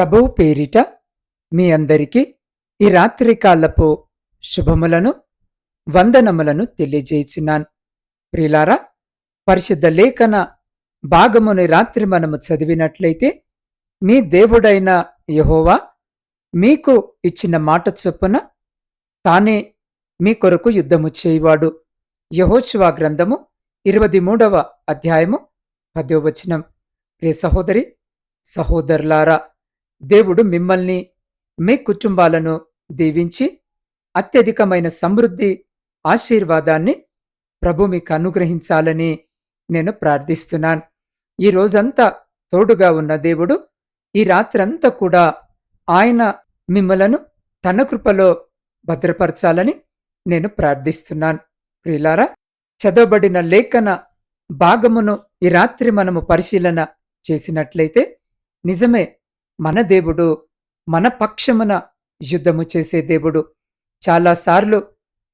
ప్రభువు పేరిట మీ అందరికీ ఈ రాత్రికాలపు శుభములను వందనములను తెలియజేయుచున్నాను ప్రిలారా పరిశుద్ధ లేఖన భాగముని రాత్రి మనము చదివినట్లయితే మీ దేవుడైన యహోవా మీకు ఇచ్చిన మాట చొప్పున తానే మీ కొరకు యుద్ధము చేయవాడు. యహోశివా గ్రంథము ఇరవై మూడవ అధ్యాయము పదో వచనం. ప్రియ సహోదరి సహోదరులారా దేవుడు మిమ్మల్ని మీ కుటుంబాలను దీవించి అత్యధికమైన సమృద్ధి ఆశీర్వాదాన్ని ప్రభు మీకు అనుగ్రహించాలని నేను ప్రార్థిస్తున్నాను. ఈ రోజంతా తోడుగా ఉన్న దేవుడు ఈ రాత్రంతా కూడా ఆయన మిమ్మలను తన కృపలో భద్రపరచాలని నేను ప్రార్థిస్తున్నాను. ప్రియులారా చదవబడిన లేఖన భాగమును ఈ రాత్రి మనము పరిశీలన చేసినట్లయితే నిజమే మన దేవుడు మన పక్షమున యుద్ధము చేసే దేవుడు. చాలాసార్లు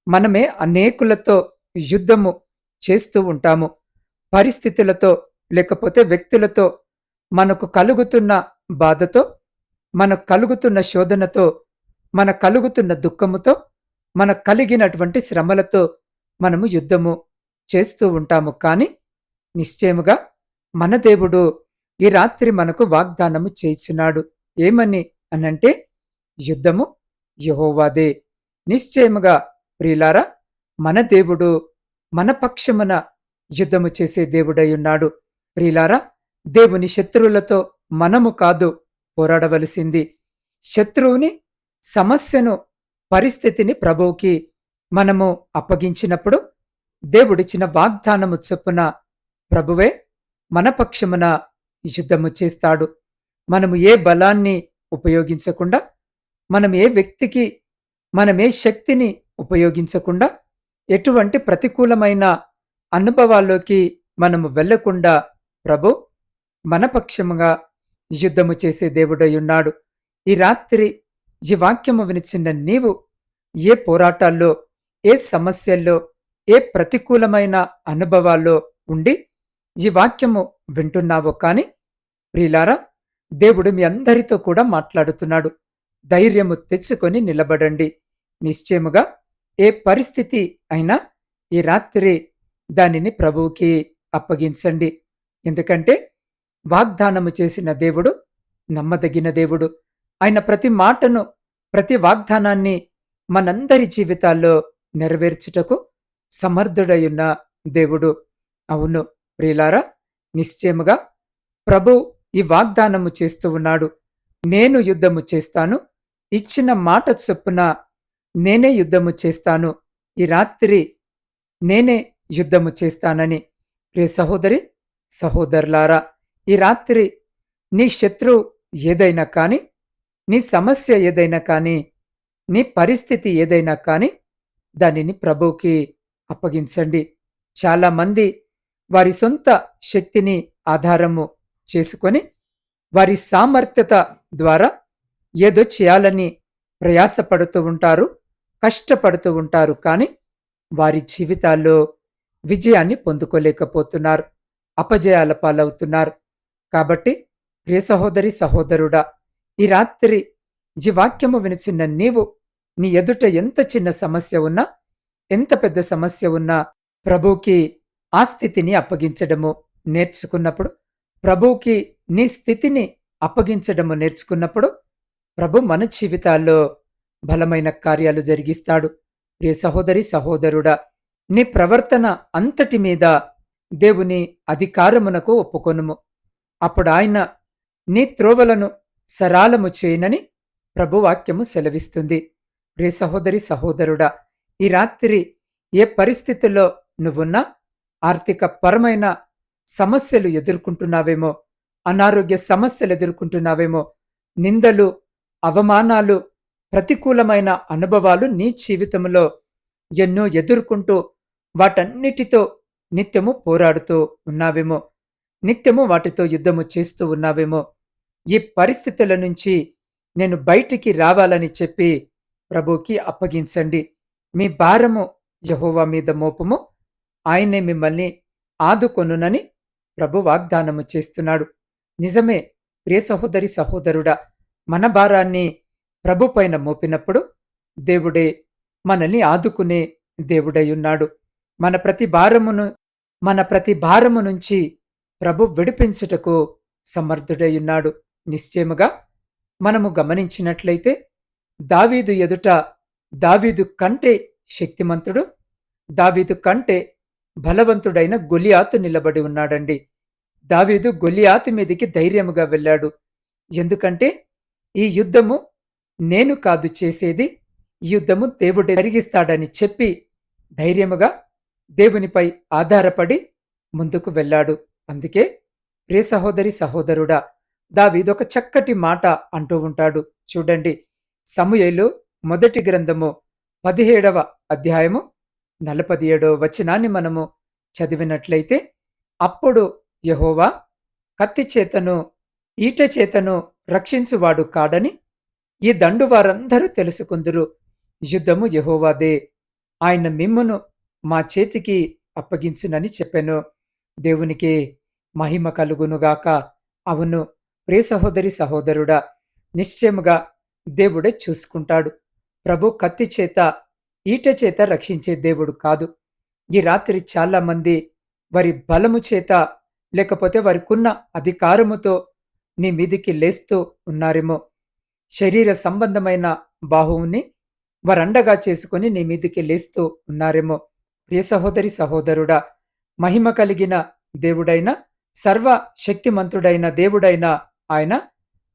మనమే అనేకులతో యుద్ధము చేస్తూ ఉంటాము. పరిస్థితులతో లేకపోతే వ్యక్తులతో మనకు కలుగుతున్న బాధతో మనకు కలుగుతున్న శోధనతో మన కలుగుతున్న దుఃఖముతో మన కలిగినటువంటి శ్రమలతో మనము యుద్ధము చేస్తూ ఉంటాము. కానీ నిశ్చయముగా మన దేవుడు ఈ రాత్రి మనకు వాగ్దానము చేయిచున్నాడు. ఏమని అనంటే యుద్ధము యహోవాదే. నిశ్చయముగా ప్రియులారా మన దేవుడు మన పక్షమున యుద్ధము చేసే దేవుడై ఉన్నాడు. ప్రియులారా దేవుని శత్రువులతో మనము కాదు పోరాడవలసింది. శత్రువుని సమస్యను పరిస్థితిని ప్రభువుకి మనము అప్పగించినప్పుడు దేవుడిచ్చిన వాగ్దానము చొప్పున ప్రభువే మన పక్షమున యుద్ధము చేస్తాడు మనము ఏ బలాన్ని ఉపయోగించకుండా మనం ఏ వ్యక్తికి మనం ఏ శక్తిని ఉపయోగించకుండా ఎటువంటి ప్రతికూలమైన అనుభవాల్లోకి మనము వెళ్ళకుండా ప్రభు మన పక్షముగా యుద్ధము చేసే దేవుడై ఉన్నాడు. ఈ రాత్రి ఈ వాక్యము వినిచిన నీవు ఏ పోరాటాల్లో ఏ సమస్యల్లో ఏ ప్రతికూలమైన అనుభవాల్లో ఉండి ఈ వాక్యము వింటున్నావో కాని ప్రియులారా దేవుడు మీ అందరితో కూడా మాట్లాడుతున్నాడు. ధైర్యము తెచ్చుకొని నిలబడండి. నిశ్చయముగా ఏ పరిస్థితి అయినా ఈ రాత్రి దానిని ప్రభువుకి అప్పగించండి. ఎందుకంటే వాగ్దానము చేసిన దేవుడు నమ్మదగిన దేవుడు. ఆయన ప్రతి మాటను ప్రతి వాగ్దానాన్ని మనందరి జీవితాల్లో నెరవేర్చుటకు సమర్థుడయున్న దేవుడు. అవును ప్రియులారా నిశ్చయముగా ప్రభు ఈ వాగ్దానము చేస్తూ ఉన్నాడు. నేను యుద్ధము చేస్తాను. ఇచ్చిన మాట చొప్పున నేనే యుద్ధము చేస్తాను. ఈ రాత్రి నేనే యుద్ధము చేస్తానని. ప్రియ సహోదరి సహోదరులారా ఈ రాత్రి నీ శత్రువు ఏదైనా కాని నీ సమస్య ఏదైనా కాని నీ పరిస్థితి ఏదైనా కాని దానిని ప్రభువుకి అప్పగించండి. చాలామంది వారి సొంత శక్తిని ఆధారము చేసుకొని వారి సామర్థ్యత ద్వారా ఏదో చేయాలని ప్రయాసపడుతూ ఉంటారు కష్టపడుతూ ఉంటారు కానీ వారి జీవితాల్లో విజయాన్ని పొందుకోలేకపోతున్నారు అపజయాల పాలవుతున్నారు. కాబట్టి ప్రియ సహోదరి సహోదరుడా ఈ రాత్రి ఈ వాక్యము వినిచిన నీవు నీ ఎదుట ఎంత చిన్న సమస్య ఉన్నా ఎంత పెద్ద సమస్య ఉన్నా ప్రభుకి ఆ స్థితిని అప్పగించడము నేర్చుకున్నప్పుడు ప్రభువుకి నీ స్థితిని అప్పగించడము నేర్చుకున్నప్పుడు ప్రభు మన జీవితాల్లో బలమైన కార్యాలు జరిగిస్తాడు. ప్రియ సహోదరి సహోదరుడా నీ ప్రవర్తన అంతటి మీద దేవుని అధికారమునకు ఒప్పుకొనుము. అప్పుడు ఆయన నీ త్రోవలను సరాలము చేయనని ప్రభు వాక్యము సెలవిస్తుంది. ప్రియ సహోదరి సహోదరుడా ఈ రాత్రి ఏ పరిస్థితుల్లో నువ్వున్నా ఆర్థిక పరమైన సమస్యలు ఎదుర్కొంటున్నావేమో అనారోగ్య సమస్యలు ఎదుర్కొంటున్నావేమో నిందలు అవమానాలు ప్రతికూలమైన అనుభవాలు నీ జీవితంలో ఎన్నో ఎదుర్కొంటూ వాటన్నిటితో నిత్యము పోరాడుతూ ఉన్నావేమో నిత్యము వాటితో యుద్ధము చేస్తూ ఉన్నావేమో ఈ పరిస్థితుల నుంచి నేను బయటికి రావాలని చెప్పి ప్రభుకి అప్పగించండి. మీ భారము యహోవా మీద మోపము ఆయనే మిమ్మల్ని ఆదుకొనునని ప్రభు వాగ్దానము చేస్తున్నాడు. నిజమే ప్రియ సహోదరి సహోదరుడా మన భారాన్ని ప్రభు పైన మోపినప్పుడు దేవుడే మనల్ని ఆదుకునే దేవుడై ఉన్నాడు మన ప్రతి భారమును మన ప్రతి భారము నుంచి ప్రభు విడిపించుటకు సమర్థుడై ఉన్నాడు నిశ్చయముగా మనము గమనించినట్లయితే దావీదు ఎదుట దావీదు కంటే శక్తిమంతుడు దావీదు కంటే బలవంతుడైన గొలియాతు నిలబడి ఉన్నాడండి. దావీదు గొలియాతు మీదికి ధైర్యముగా వెళ్ళాడు. ఎందుకంటే ఈ యుద్ధము నేను కాదు చేసేది ఈ యుద్ధము దేవుడు జరిగిస్తాడని చెప్పి ధైర్యముగా దేవునిపై ఆధారపడి ముందుకు వెళ్ళాడు. అందుకే ప్రే సహోదరి సహోదరుడా దావీదొక చక్కటి మాట అంటూ ఉంటాడు. చూడండి సమూయేలు మొదటి గ్రంథము పదిహేడవ అధ్యాయము నలపది ఏడో వచనాన్ని మనము చదివినట్లయితే అప్పుడు యహోవా కత్తి చేతను ఈట చేతను రక్షించువాడు కాడని ఈ దండు వారందరూ తెలుసుకుందురు. యుద్ధము యహోవాదే ఆయన మిమ్మును మా చేతికి అప్పగించునని చెప్పాను. దేవునికి మహిమ కలుగునుగాక అవును ప్రే సహోదరి సహోదరుడా నిశ్చయముగా దేవుడే చూసుకుంటాడు. ప్రభు కత్తి చేత ఈట చేత రక్షించే దేవుడు కాదు. ఈ రాత్రి చాలామంది వారి బలము చేత లేకపోతే వారికున్న అధికారముతో నీ మీదికి లేస్తూ ఉన్నారేమో. శరీర సంబంధమైన బాహువుని వారండగా చేసుకుని నీ మీదికి లేస్తూ ఉన్నారేమో. ప్రియ సహోదరి సహోదరుడా మహిమ కలిగిన దేవుడైన సర్వ శక్తిమంతుడైన దేవుడైన ఆయన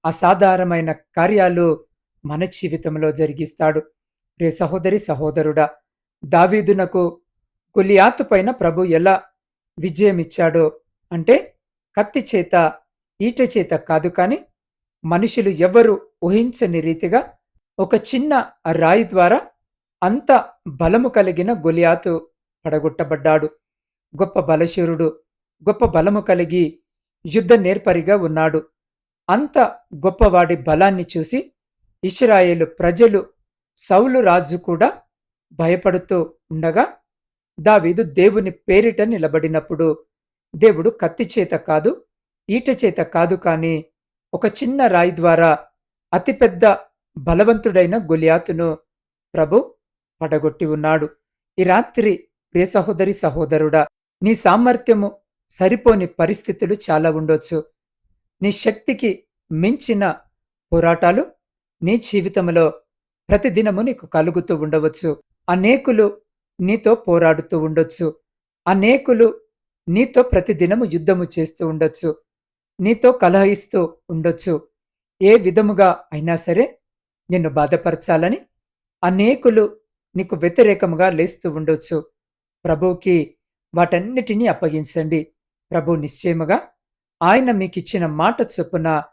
అసాధారణమైన కార్యాలు మన జీవితంలో జరిగిస్తాడు. రే సహోదరి సహోదరుడా దావీదునకు గులియాతు పైన ప్రభు ఎలా విజయమిచ్చాడో అంటే కత్తి చేత ఈట చేత కాదు కాని మనుషులు ఎవ్వరూ ఊహించని రీతిగా ఒక చిన్న రాయి ద్వారా అంత బలము కలిగిన గొలియాతు పడగొట్టబడ్డాడు. గొప్ప బలశూరుడు గొప్ప బలము కలిగి యుద్ధ నేర్పరిగా ఉన్నాడు. అంత గొప్పవాడి బలాన్ని చూసి ఇస్రాయేలు ప్రజలు సౌలు రాజు కూడా భయపడుతూ ఉండగా దావీదు దేవుని పేరిట నిలబడినప్పుడు దేవుడు కత్తి చేత కాదు ఈట చేత కాదు కాని ఒక చిన్న రాయి ద్వారా అతిపెద్ద బలవంతుడైన గొలియాతును ప్రభు పడగొట్టి ఉన్నాడు. ఈ రాత్రి ప్రియ సహోదరి సహోదరుడా నీ సామర్థ్యము సరిపోని పరిస్థితులు చాలా ఉండొచ్చు. నీ శక్తికి మించిన పోరాటాలు నీ జీవితంలో ప్రతిదినము నీకు కలుగుతూ ఉండవచ్చు. అనేకులు నీతో పోరాడుతూ ఉండొచ్చు. అనేకులు నీతో ప్రతిదినము యుద్ధము చేస్తూ ఉండొచ్చు. నీతో కలహిస్తూ ఉండొచ్చు. ఏ విధముగా అయినా సరే నిన్ను బాధపరచాలని అనేకులు నీకు వ్యతిరేకముగా లేస్తూ ఉండొచ్చు. ప్రభువుకి వాటన్నిటినీ అప్పగించండి. ప్రభు నిశ్చయముగా ఆయన మీకిచ్చిన మాట చొప్పున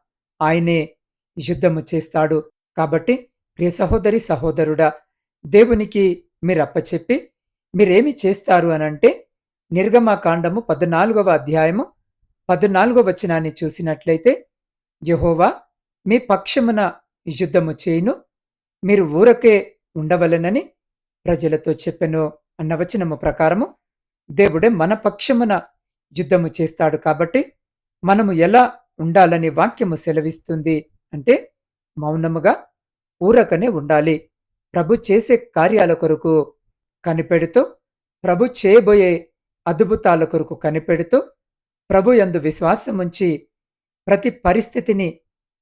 ఆయనే యుద్ధము చేస్తాడు. కాబట్టి ప్రియ సహోదరి సహోదరుడా దేవునికి మీరు అప్పచెప్పి మీరేమి చేస్తారు అనంటే నిర్గమాకాండము పద్నాలుగవ అధ్యాయము పద్నాలుగవ వచనాన్ని చూసినట్లయితే యహోవా మీ పక్షమున యుద్ధము చేయును మీరు ఊరకే ఉండవలనని ప్రజలతో చెప్పెను అన్న వచనము ప్రకారము దేవుడే మన పక్షమున యుద్ధము చేస్తాడు కాబట్టి మనము ఎలా ఉండాలని వాక్యము సెలవిస్తుంది అంటే మౌనముగా ఊరకనే ఉండాలి. ప్రభు చేసే కార్యాల కొరకు కనిపెడుతూ ప్రభు చేయబోయే అద్భుతాల కొరకు కనిపెడుతూ ప్రభు యందు విశ్వాసముంచి ప్రతి పరిస్థితిని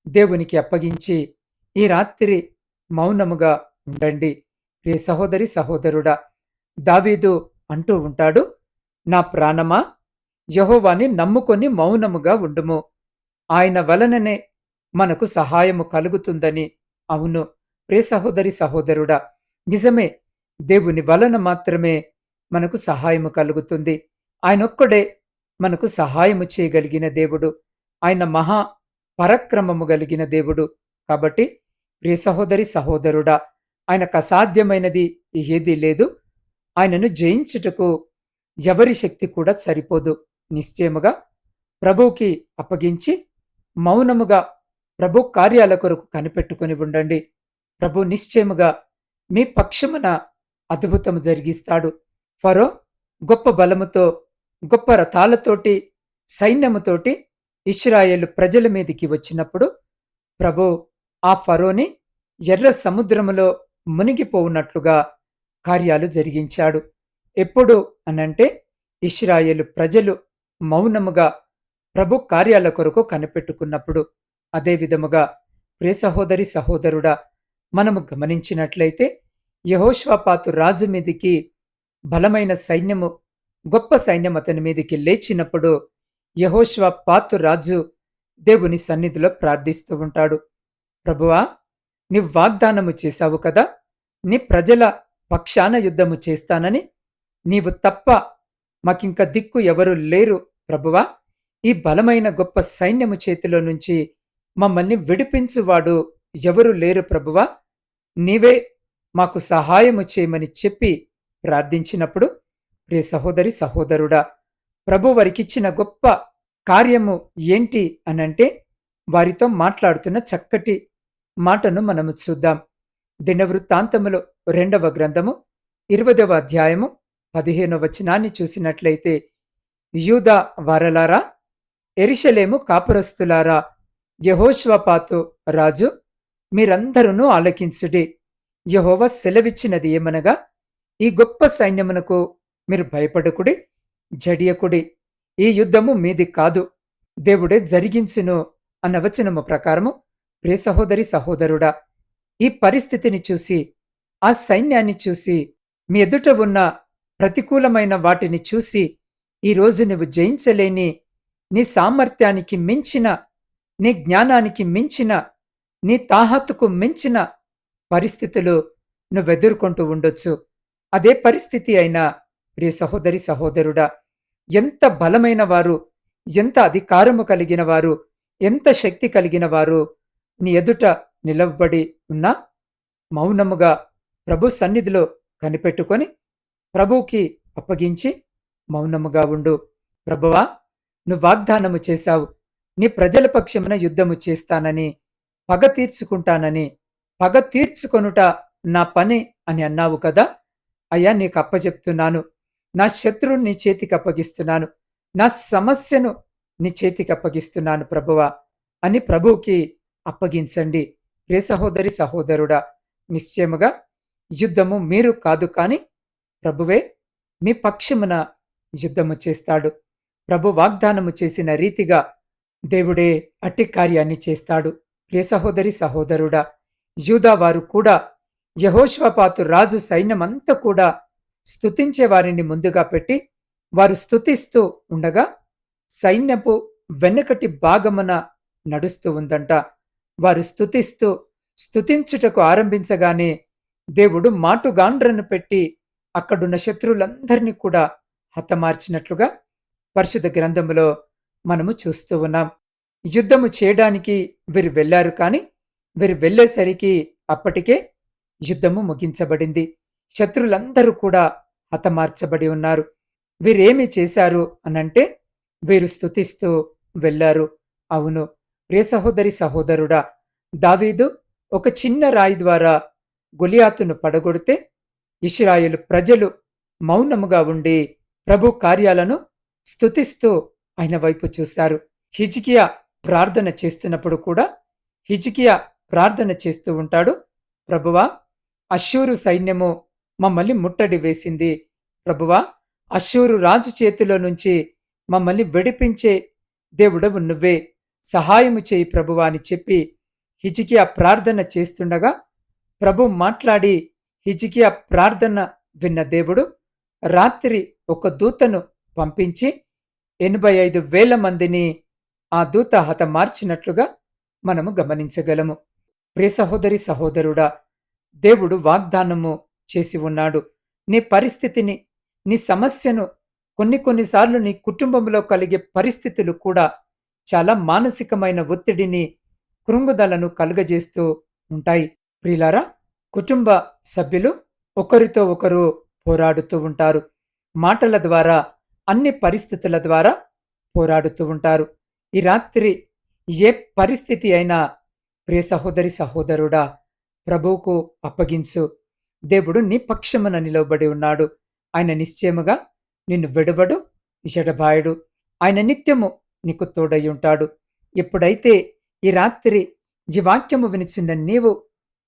దేవునికి అప్పగించి ఈ రాత్రి మౌనముగా ఉండండి. ప్రియ సహోదరి సహోదరుడా దావీదు అంటూ ఉంటాడు నా ప్రాణమా? యహోవాని నమ్ముకొని మౌనముగా ఉండుము. ఆయన వలననే మనకు సహాయము కలుగుతుందని అవును. ప్రే సహోదరి సహోదరుడా నిజమే దేవుని వలన మాత్రమే మనకు సహాయము కలుగుతుంది. ఆయనొక్కడే మనకు సహాయము చేయగలిగిన దేవుడు. ఆయన మహా పరక్రమము కలిగిన దేవుడు. కాబట్టి ప్రియ సహోదరి సహోదరుడా ఆయనకు అసాధ్యమైనది ఏదీ లేదు. ఆయనను జయించుటకు ఎవరి శక్తి కూడా సరిపోదు. నిశ్చయముగా ప్రభువుకి అప్పగించి మౌనముగా ప్రభు కార్యాల కొరకు కనిపెట్టుకుని ఉండండి. ప్రభు నిశ్చయముగా మీ పక్షమున అద్భుతము జరిగిస్తాడు. ఫరో గొప్ప బలముతో గొప్ప రథాలతోటి సైన్యముతోటి ఇస్రాయేలు ప్రజల మీదికి వచ్చినప్పుడు ప్రభు ఆ ఫరోని ఎర్ర సముద్రములో మునిగిపోవున్నట్లుగా కార్యాలు జరిగించాడు. ఎప్పుడు అనంటే ఇస్రాయేలు ప్రజలు మౌనముగా ప్రభు కార్యాల కొరకు కనిపెట్టుకున్నప్పుడు అదేవిధముగా ప్రియ సహోదరి సహోదరుడా మనము గమనించినట్లయితే యహోష్వాపాతు రాజు మీదికి బలమైన సైన్యము గొప్ప సైన్యం అతని మీదికి లేచినప్పుడు యహోష్వాపాతు రాజు దేవుని సన్నిధిలో ప్రార్థిస్తూ ఉంటాడు. ప్రభువా నీ వాగ్దానము చేశావు కదా నీ ప్రజల పక్షాన యుద్ధము చేస్తానని నీవు తప్ప మాకింక దిక్కు ఎవరు లేరు ప్రభువా. ఈ బలమైన గొప్ప సైన్యము చేతిలో నుంచి మమ్మల్ని విడిపించువాడు ఎవరు లేరు ప్రభువా? నీవే మాకు సహాయము చేయమని చెప్పి ప్రార్థించినప్పుడు ప్రియ సహోదరి సహోదరుడా ప్రభు వారికిచ్చిన గొప్ప కార్యము ఏంటి అనంటే వారితో మాట్లాడుతున్న చక్కటి మాటను మనము చూద్దాం. దినవృత్తాంతములో రెండవ గ్రంథము ఇరవదవ అధ్యాయము పదిహేనవ వచనాన్ని చూసినట్లయితే యూదా వారలారా ఎరిశలేము కాపురస్తులారా యహోష్వపాతో రాజు మీరందరూ ఆలకించుడి. యహోవ సెలవిచ్చినది ఏమనగా ఈ గొప్ప సైన్యమునకు మీరు భయపడకుడి జడియకుడి. ఈ యుద్ధము మీది కాదు. దేవుడే జరిగించును అన్న వచనము ప్రకారము ప్రియ సహోదరి సహోదరుడా ఈ పరిస్థితిని చూసి ఆ సైన్యాన్ని చూసి మీ ఎదుట ఉన్న ప్రతికూలమైన వాటిని చూసి ఈరోజు నువ్వు జయించలేని నీ సామర్థ్యానికి మించిన నీ జ్ఞానానికి మించిన నీ తాహత్తుకు మించిన పరిస్థితులు నువ్వెదుర్కొంటూ ఉండొచ్చు. అదే పరిస్థితి అయినా ప్రియ సహోదరి సహోదరుడా ఎంత బలమైన వారు ఎంత అధికారము కలిగిన వారు ఎంత శక్తి కలిగిన వారు నీ ఎదుట నిలవబడి ఉన్నా మౌనముగా ప్రభు సన్నిధిలో కనిపెట్టుకొని ప్రభువుకి అప్పగించి మౌనముగా ఉండు. ప్రభువా నువ్వు వాగ్దానము చేశావు. నీ ప్రజల పక్షమున యుద్ధము చేస్తానని పగ తీర్చుకుంటానని పగ తీర్చుకొనుట నా పని అని అన్నావు కదా? అయ్యా నీకు అప్పచెప్తున్నాను నా శత్రువుని నీ చేతికి అప్పగిస్తున్నాను. నా సమస్యను నీ చేతికి అప్పగిస్తున్నాను ప్రభువా అని ప్రభువుకి అప్పగించండి. ప్రే సహోదరి సహోదరుడా నిశ్చయముగా యుద్ధము మీరు కాదు కాని ప్రభువే మీ పక్షమున యుద్ధము చేస్తాడు. ప్రభు వాగ్దానము చేసిన రీతిగా దేవుడే అట్టి కార్యాన్ని చేస్తాడు. ప్రియ సహోదరి సహోదరుడా యూదావారు కూడా యహోష్వపాతు రాజు సైన్యమంతా కూడా స్తుతించే వారిని ముందుగా పెట్టి వారు స్తుతిస్తూ ఉండగా సైన్యపు వెనుకటి భాగమున నడుస్తూ ఉందంట. వారు స్తుతిస్తూ స్తుతించుటకు ఆరంభించగానే దేవుడు మాటుగాండ్రను పెట్టి అక్కడున్న శత్రువులందరినీ కూడా హతమార్చినట్లుగా పరిశుద్ధ గ్రంథములో మనము చూస్తూ ఉన్నాం. యుద్ధము చేయడానికి వీరు వెళ్ళారు కాని వీరు వెళ్ళేసరికి అప్పటికే యుద్ధము ముగించబడింది. శత్రులందరూ కూడా హతమార్చబడి ఉన్నారు. వీరేమి చేశారు అనంటే వీరు స్థుతిస్తూ వెళ్ళారు అవును ప్రియ సహోదరి సహోదరుడా దావీదు ఒక చిన్న రాయి ద్వారా గొలియాతును పడగొడితే ఇస్రాయేలు ప్రజలు మౌనముగా ఉండి ప్రభు కార్యాలను స్థుతిస్తూ ఆయన వైపు చూశారు. హిజికియా ప్రార్థన చేస్తున్నప్పుడు కూడా హిజికియా ప్రార్థన చేస్తూ ఉంటాడు. ప్రభువా అశ్షూరు సైన్యము మమ్మల్ని ముట్టడి వేసింది. ప్రభువా అశ్షూరు రాజు చేతిలో నుంచి మమ్మల్ని విడిపించే దేవుడవు నువ్వే. సహాయము చేయి ప్రభువా అని చెప్పి హిజికియా ప్రార్థన చేస్తుండగా ప్రభు మాట్లాడి హిజికియా ప్రార్థన విన్న దేవుడు రాత్రి ఒక దూతను పంపించి ఎనభై ఐదు వేల మందిని ఆ దూత హతమార్చినట్లుగా మనము గమనించగలము. ప్రియ సహోదరి సహోదరుడా దేవుడు వాగ్దానము చేసి ఉన్నాడు. నీ పరిస్థితిని నీ సమస్యను కొన్ని కొన్నిసార్లు నీ కుటుంబంలో కలిగే పరిస్థితులు కూడా చాలా మానసికమైన ఒత్తిడిని కృంగుదలను కలుగజేస్తూ ఉంటాయి. ప్రియులారా కుటుంబ సభ్యులు ఒకరితో ఒకరు పోరాడుతూ ఉంటారు. మాటల ద్వారా అన్ని పరిస్థితుల ద్వారా పోరాడుతూ ఉంటారు. ఈ రాత్రి ఏ పరిస్థితి అయినా ప్రియ సహోదరి సహోదరుడా ప్రభువుకు అప్పగించు. దేవుడు నీ పక్షమున నిలవబడి ఉన్నాడు. ఆయన నిశ్చయముగా నిన్ను విడవడు ఎడబాయడు. ఆయన నిత్యము నీకు తోడై ఉంటాడు. ఎప్పుడైతే ఈ రాత్రి ఈ వాక్యము వినిచిన నీవు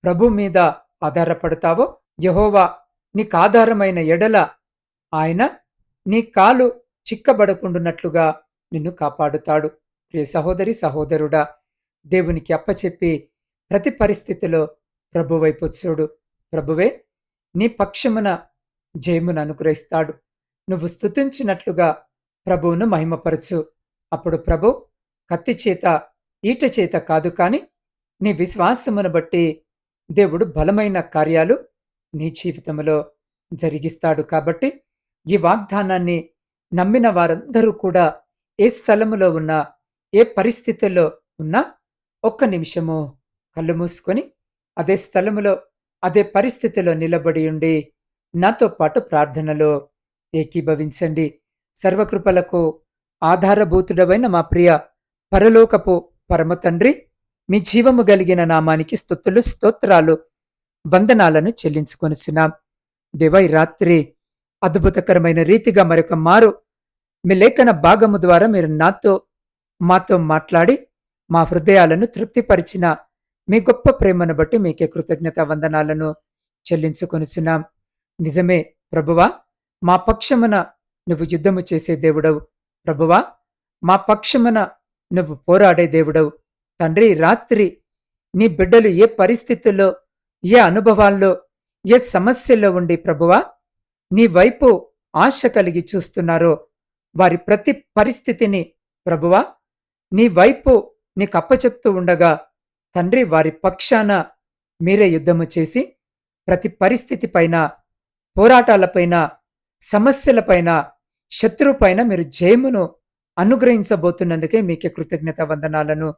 ప్రభు మీద ఆధారపడతావో యహోవా నీకు ఆధారమైన ఎడల ఆయన నీ కాలు చిక్కబడకుండునట్లుగా నిన్ను కాపాడుతాడు. ప్రియ సహోదరి సహోదరుడా దేవునికి అప్పచెప్పి ప్రతి పరిస్థితిలో ప్రభువైపు చూడు. ప్రభువే నీ పక్షమున జయమును అనుగ్రహిస్తాడు. నువ్వు స్తుతించినట్లుగా ప్రభువును మహిమపరచు. అప్పుడు ప్రభు కత్తి చేత ఈట చేత కాదు కాని నీ విశ్వాసమును బట్టి దేవుడు బలమైన కార్యాలు నీ జీవితంలో జరిగిస్తాడు కాబట్టి ఈ వాగ్దానాన్ని నమ్మిన వారందరూ కూడా ఏ స్థలములో ఉన్నా ఏ పరిస్థితుల్లో ఉన్నా ఒక్క నిమిషము కళ్ళు మూసుకొని అదే స్థలములో అదే పరిస్థితిలో నిలబడి ఉండి నాతో పాటు ప్రార్థనలో ఏకీభవించండి. సర్వకృపలకు ఆధారభూతుడవైన మా ప్రియ పరలోకపు పరమ తండ్రి మీ జీవము కలిగిన నామానికి స్తుతులు స్తోత్రాలు వందనాలను చెల్లించుకొనిచున్నాం. దివై రాత్రి అద్భుతకరమైన రీతిగా మరొక మారు. మీ లేఖన భాగము ద్వారా మీరు నాతో మాతో మాట్లాడి మా హృదయాలను తృప్తిపరిచిన మీ గొప్ప ప్రేమను బట్టి మీకే కృతజ్ఞత వందనాలను చెల్లించుకొనిచున్నాం. నిజమే ప్రభువా మా పక్షమున నువ్వు యుద్ధము చేసే దేవుడవు. ప్రభువా మా పక్షమున నువ్వు పోరాడే దేవుడవు. తండ్రి రాత్రి నీ బిడ్డలు ఏ పరిస్థితుల్లో ఏ అనుభవాల్లో ఏ సమస్యల్లో ఉండి ప్రభువా నీ వైపు ఆశ కలిగి చూస్తున్నారో వారి ప్రతి పరిస్థితిని ప్రభువా నీ వైపు నీకు అప్పచెప్తూ ఉండగా తండ్రి వారి పక్షాన మీరే యుద్ధము చేసి ప్రతి పరిస్థితి పైన పోరాటాలపైన సమస్యలపైన శత్రువుపైన మీరు జయమును అనుగ్రహించబోతున్నందుకే మీకే కృతజ్ఞత వందనాలను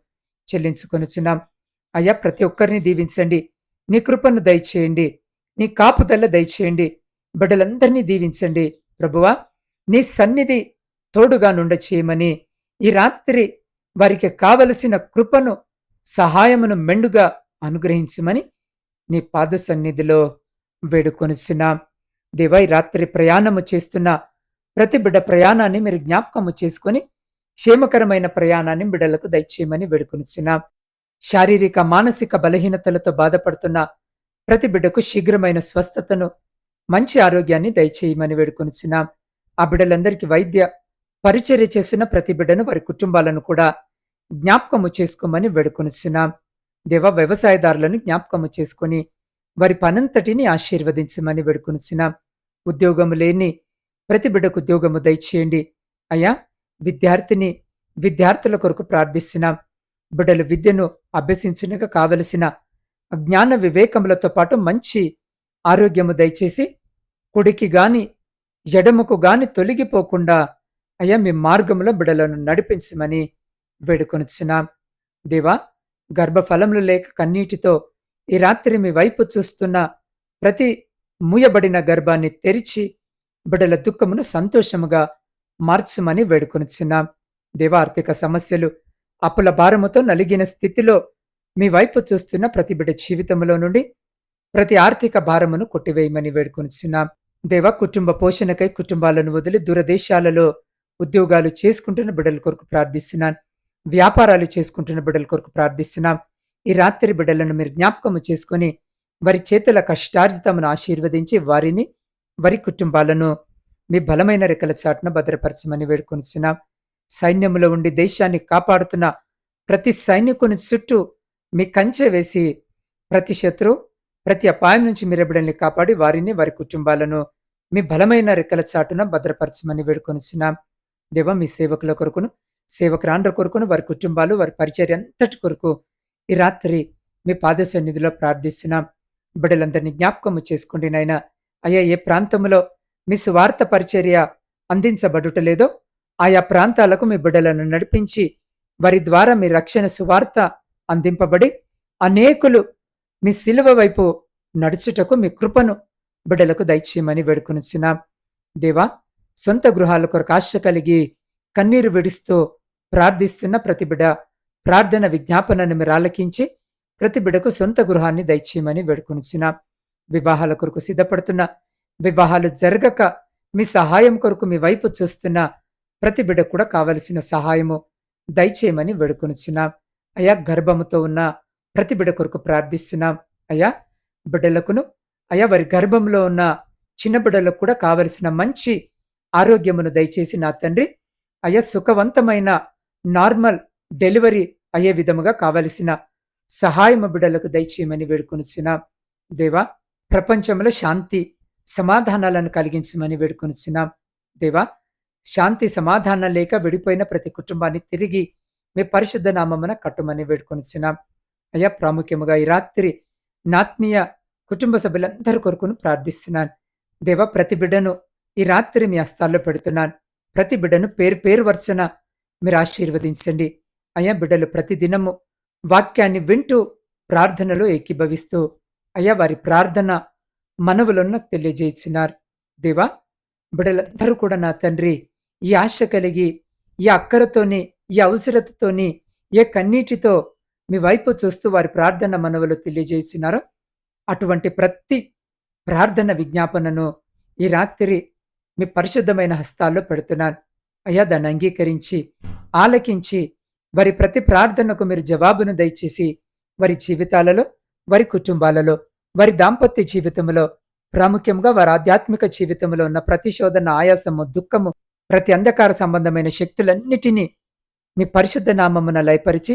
చెల్లించుకొనిచున్నాం. అయ్యా ప్రతి ఒక్కరిని దీవించండి. నీ కృపను దయచేయండి. నీ కాపుదల దయచేయండి. బిడ్డలందరినీ దీవించండి ప్రభువా. నీ సన్నిధి తోడుగా నుండ చేయమని ఈ రాత్రి వారికి కావలసిన కృపను సహాయమును మెండుగా అనుగ్రహించమని నీ పాద సన్నిధిలో వేడుకొనిచున్నాం. దేవై రాత్రి ప్రయాణము చేస్తున్న ప్రతి బిడ్డ ప్రయాణాన్ని మీరు జ్ఞాపకము చేసుకొని క్షేమకరమైన ప్రయాణాన్ని బిడ్డలకు దయచేయమని వేడుకొనిచున్నాం. శారీరక మానసిక బలహీనతలతో బాధపడుతున్న ప్రతి బిడ్డకు శీఘ్రమైన స్వస్థతను మంచి ఆరోగ్యాన్ని దయచేయమని వేడుకొనిచున్నాం. ఆ బిడ్డలందరికీ వైద్య పరిచర్య చేస్తున్న ప్రతి బిడ్డను వారి కుటుంబాలను కూడా జ్ఞాపకము చేసుకోమని వేడుకొనిచున్నాం. దేవ వ్యవసాయదారులను జ్ఞాపకము చేసుకుని వారి పనంతటిని ఆశీర్వదించమని వేడుకొనిచున్నాం. ఉద్యోగము లేని ప్రతి బిడ్డకు ఉద్యోగము దయచేయండి. అయ్యా విద్యార్థిని విద్యార్థుల కొరకు ప్రార్థిస్తున్నాం. బిడ్డలు విద్యను అభ్యసించడానికి కావలసిన జ్ఞాన వివేకములతో పాటు మంచి ఆరోగ్యము దయచేసి కుడికి గాని ఎడముకు గాని తొలగిపోకుండా అయ్యా మీ మార్గంలో బిడలను నడిపించమని వేడుకొనిచున్నాం. దేవా గర్భఫలములు లేక కన్నీటితో ఈ రాత్రి మీ వైపు చూస్తున్న ప్రతి మూయబడిన గర్భాన్ని తెరిచి బిడల దుఃఖమును సంతోషముగా మార్చుమని వేడుకొనిచున్నాం. దేవా ఆర్థిక సమస్యలు అప్పుల భారముతో నలిగిన స్థితిలో మీ వైపు చూస్తున్న ప్రతి బిడ్డ జీవితంలో నుండి ప్రతి ఆర్థిక భారమును కొట్టివేయమని వేడుకొనిచ్చినాం దేవ కుటుంబ పోషణకై కుటుంబాలను వదిలి దూరదేశాలలో ఉద్యోగాలు చేసుకుంటున్న బిడ్డల కొరకు ప్రార్థిస్తున్నాను. వ్యాపారాలు చేసుకుంటున్న బిడ్డల కొరకు ప్రార్థిస్తున్నాం. ఈ రాత్రి బిడ్డలను మీరు జ్ఞాపకము చేసుకొని వారి చేతుల కష్టార్జితమును ఆశీర్వదించి వారిని వారి కుటుంబాలను మీ బలమైన రెక్కల చాటున భద్రపరచమని వేడుకొనిస్తున్నాం సైన్యములో ఉండి దేశాన్ని కాపాడుతున్న ప్రతి సైనికుని చుట్టూ మీ కంచె వేసి ప్రతి శత్రు ప్రతి అపాయం నుంచి మీరు బిడ్డల్ని కాపాడి వారిని వారి కుటుంబాలను మీ బలమైన రెక్కల చాటున భద్రపరచమని వేడుకొనిచున్నాం. దేవ మీ సేవకుల కొరకును సేవకురాండ్ర కొరకును వారి కుటుంబాలు వారి పరిచర్య అంతటి కొరకు ఈ రాత్రి మీ పాద సన్నిధిలో ప్రార్థిస్తున్నాం. బిడ్డలందరినీ జ్ఞాపకము చేసుకోండి నాయన. అయ్యా ఏ ప్రాంతంలో మీ స్వార్థ పరిచర్య అందించబడుటలేదో ఆయా ప్రాంతాలకు మీ బిడ్డలను నడిపించి వారి ద్వారా మీ రక్షణ సువార్త అందింపబడి అనేకులు మీ శిలువ వైపు నడుచుటకు మీ కృపను బిడ్డలకు దయచేయమని వేడుకొనిచ్చినాం దేవా సొంత గృహాల కొరకు ఆశ కలిగి కన్నీరు విడుస్తూ ప్రార్థిస్తున్న ప్రతి బిడ ప్రార్థన విజ్ఞాపనను మీరు ఆలకించి ప్రతి బిడకు సొంత గృహాన్ని దయచేయమని వేడుకొనిచ్చినాం వివాహాల కొరకు సిద్ధపడుతున్న వివాహాలు జరగక మీ సహాయం కొరకు మీ వైపు చూస్తున్న ప్రతి బిడ కూడా కావలసిన సహాయము దయచేయమని వేడుకొనిచ్చినాం అయా గర్భముతో ఉన్న ప్రతి బిడ కొరకు ప్రార్థిస్తున్నాం. అయ్యా బిడ్డలకును అయ్యా వారి గర్భంలో ఉన్న చిన్న బిడ్డలకు కూడా కావలసిన మంచి ఆరోగ్యమును దయచేసి నా తండ్రి అయ్యా సుఖవంతమైన నార్మల్ డెలివరీ అయ్యే విధముగా కావలసిన సహాయము బిడ్డలకు దయచేయమని వేడుకొనిచున్నాం. దేవా ప్రపంచంలో శాంతి సమాధానాలను కలిగించమని వేడుకొనిచున్నాం. దేవా శాంతి సమాధానం లేక విడిపోయిన ప్రతి కుటుంబాన్ని తిరిగి మీ పరిశుద్ధ నామమున కట్టుమని వేడుకొనిచున్నాం. అయ్యా ప్రాముఖ్యముగా ఈ రాత్రి నాత్మీయ కుటుంబ సభ్యులందరి కొరకును ప్రార్థిస్తున్నాను. దేవా ప్రతి బిడ్డను ఈ రాత్రి మీ హస్తాల్లో పెడుతున్నాను. ప్రతి బిడ్డను పేరు పేరు వర్చన మీరు ఆశీర్వదించండి. అయ్యా బిడ్డలు ప్రతి దినము వాక్యాన్ని వింటూ ప్రార్థనలో ఏకీభవిస్తూ అయ్యా వారి ప్రార్థన మనవులను నాకు దేవా బిడ్డలందరూ కూడా నా తండ్రి ఈ ఆశ కలిగి ఈ అక్కరతోని ఈ అవసరతతోని ఏ కన్నీటితో మీ వైపు చూస్తూ వారి ప్రార్థన మనవులు తెలియజేస్తున్నారో అటువంటి ప్రతి ప్రార్థన విజ్ఞాపనను ఈ రాత్రి మీ పరిశుద్ధమైన హస్తాల్లో పెడుతున్నాను. అయ్యా దాన్ని అంగీకరించి ఆలకించి వారి ప్రతి ప్రార్థనకు మీరు జవాబును దయచేసి వారి జీవితాలలో వారి కుటుంబాలలో వారి దాంపత్య జీవితంలో ప్రాముఖ్యంగా వారి ఆధ్యాత్మిక జీవితంలో ఉన్న ప్రతిశోధన ఆయాసము దుఃఖము ప్రతి అంధకార సంబంధమైన శక్తులన్నిటినీ మీ పరిశుద్ధ నామమున లయపరిచి